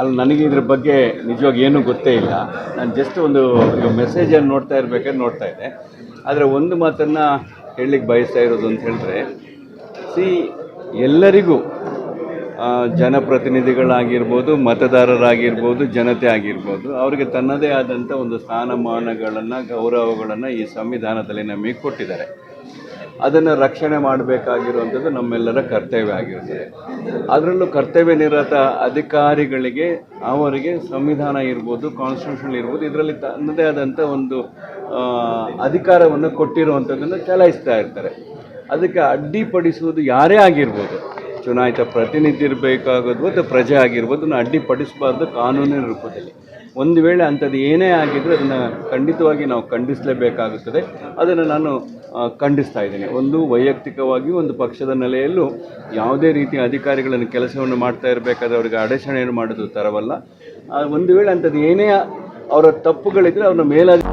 ಅಲ್ಲ, ನನಗೆ ಇದ್ರ ಬಗ್ಗೆ ನಿಜವಾಗಿ ಏನೂ ಗೊತ್ತೇ ಇಲ್ಲ. ನಾನು ಜಸ್ಟ್ ಒಂದು ಮೆಸೇಜನ್ನು ನೋಡ್ತಾ ಇರ್ಬೇಕಾದ್ರೆ ನೋಡ್ತಾ ಇದ್ದೆ. ಆದರೆ ಒಂದು ಮಾತನ್ನು ಹೇಳಲಿಕ್ಕೆ ಬಯಸ್ತಾ ಇರೋದು ಅಂತ ಹೇಳಿದ್ರೆ ಸಿ ಎಲ್ಲರಿಗೂ ಜನಪ್ರತಿನಿಧಿಗಳಾಗಿರ್ಬೋದು, ಮತದಾರರಾಗಿರ್ಬೋದು, ಜನತೆ ಆಗಿರ್ಬೋದು, ಅವರಿಗೆ ತನ್ನದೇ ಆದಂಥ ಒಂದು ಸ್ಥಾನಮಾನಗಳನ್ನು, ಗೌರವಗಳನ್ನು ಈ ಸಂವಿಧಾನದಲ್ಲಿ ನಮಗೆ ಕೊಟ್ಟಿದ್ದಾರೆ. ಅದನ್ನು ರಕ್ಷಣೆ ಮಾಡಬೇಕಾಗಿರುವಂಥದ್ದು ನಮ್ಮೆಲ್ಲರ ಕರ್ತವ್ಯ ಆಗಿರುತ್ತದೆ ಅದರಲ್ಲೂ ಕರ್ತವ್ಯ ನಿರತ ಅಧಿಕಾರಿಗಳಿಗೆ, ಅವರಿಗೆ ಸಂವಿಧಾನ ಇರ್ಬೋದು ಕಾನ್ಸ್ಟಿಟ್ಯೂಷನ್ ಇರ್ಬೋದು, ಇದರಲ್ಲಿ ತನ್ನದೇ ಆದಂಥ ಒಂದು ಅಧಿಕಾರವನ್ನು ಕೊಟ್ಟಿರುವಂಥದ್ದನ್ನು ಚಲಾಯಿಸ್ತಾ ಇರ್ತಾರೆ. ಅದಕ್ಕೆ ಅಡ್ಡಿಪಡಿಸುವುದು ಯಾರೇ ಆಗಿರ್ಬೋದು ಚುನಾಯಿತ ಪ್ರತಿನಿಧಿ ಇರಬೇಕಾಗೋದು ಅಥವಾ ಪ್ರಜೆ ಆಗಿರ್ಬೋದು, ಅದನ್ನು ಅಡ್ಡಿಪಡಿಸಬಾರ್ದು ಕಾನೂನಿನ ರೂಪದಲ್ಲಿ. ಒಂದು ವೇಳೆ ಅಂಥದ್ದು ಏನೇ ಆಗಿದ್ದರೂ ಅದನ್ನು ಖಂಡಿತವಾಗಿ ನಾವು ಖಂಡಿಸಲೇಬೇಕಾಗುತ್ತದೆ. ಅದನ್ನು ನಾನು ಖಂಡಿಸ್ತಾ ಇದ್ದೀನಿ. ಒಂದು ವೈಯಕ್ತಿಕವಾಗಿ ಒಂದು ಪಕ್ಷದ ನೆಲೆಯಲ್ಲೂ ಯಾವುದೇ ರೀತಿಯ ಅಧಿಕಾರಿಗಳನ್ನು ಕೆಲಸವನ್ನು ಮಾಡ್ತಾ ಇರಬೇಕಾದ್ರೆ ಅವರಿಗೆ ಅಡಚಣೆಯನ್ನು ಮಾಡೋದು ತರವಲ್ಲ. ಒಂದು ವೇಳೆ ಅಂಥದ್ದು ಏನೇ, ಅವರ ತಪ್ಪುಗಳಿದ್ದರೆ ಅವ್ರನ್ನ ಮೇಲಾಗಿ